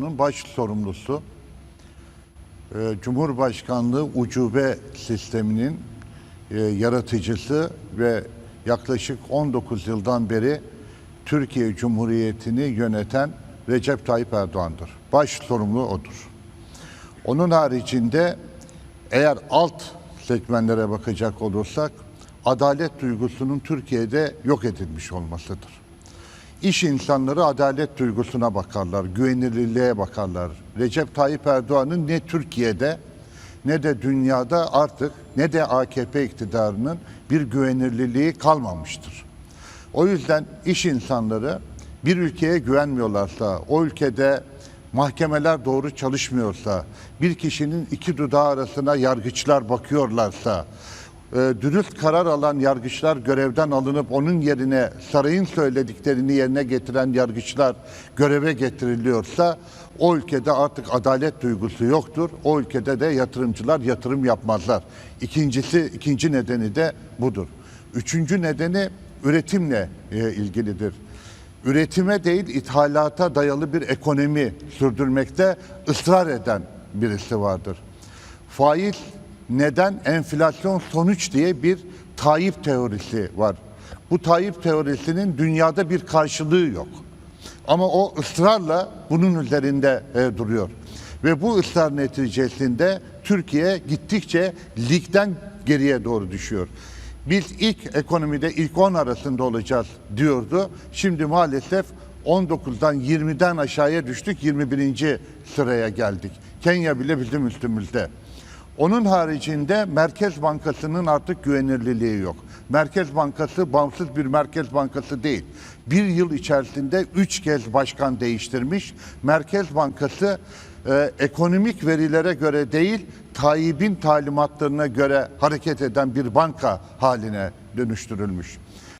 Erdoğan'ın baş sorumlusu e, Cumhurbaşkanlığı ucube sisteminin e, yaratıcısı ve yaklaşık 19 yıldan beri Türkiye Cumhuriyeti'ni yöneten Recep Tayyip Erdoğan'dır. Baş sorumlu odur. Onun haricinde eğer alt segmentlere bakacak olursak adalet duygusunun Türkiye'de yok edilmiş olmasıdır. İş insanları adalet duygusuna bakarlar, güvenilirliğe bakarlar. Recep Tayyip Erdoğan'ın ne Türkiye'de ne de dünyada artık ne de AKP iktidarının bir güvenilirliği kalmamıştır. O yüzden iş insanları bir ülkeye güvenmiyorlarsa, o ülkede mahkemeler doğru çalışmıyorsa, bir kişinin iki dudağı arasına yargıçlar bakıyorlarsa, e, dürüst karar alan yargıçlar görevden alınıp onun yerine sarayın söylediklerini yerine getiren yargıçlar göreve getiriliyorsa o ülkede artık adalet duygusu yoktur. O ülkede de yatırımcılar yatırım yapmazlar. İkincisi, ikinci nedeni de budur. Üçüncü nedeni üretimle e, ilgilidir. Üretime değil ithalata dayalı bir ekonomi sürdürmekte ısrar eden birisi vardır. Faiz neden enflasyon sonuç diye bir Tayyip teorisi var. Bu Tayyip teorisinin dünyada bir karşılığı yok. Ama o ısrarla bunun üzerinde e, duruyor. Ve bu ısrar neticesinde Türkiye gittikçe ligden geriye doğru düşüyor. Biz ilk ekonomide ilk 10 arasında olacağız diyordu. Şimdi maalesef 19'dan 20'den aşağıya düştük 21. sıraya geldik. Kenya bile bizim üstümüzde. Onun haricinde Merkez Bankası'nın artık güvenirliliği yok. Merkez Bankası bağımsız bir Merkez Bankası değil. Bir yıl içerisinde üç kez başkan değiştirmiş. Merkez Bankası e, ekonomik verilere göre değil, Tayyip'in talimatlarına göre hareket eden bir banka haline dönüştürülmüş.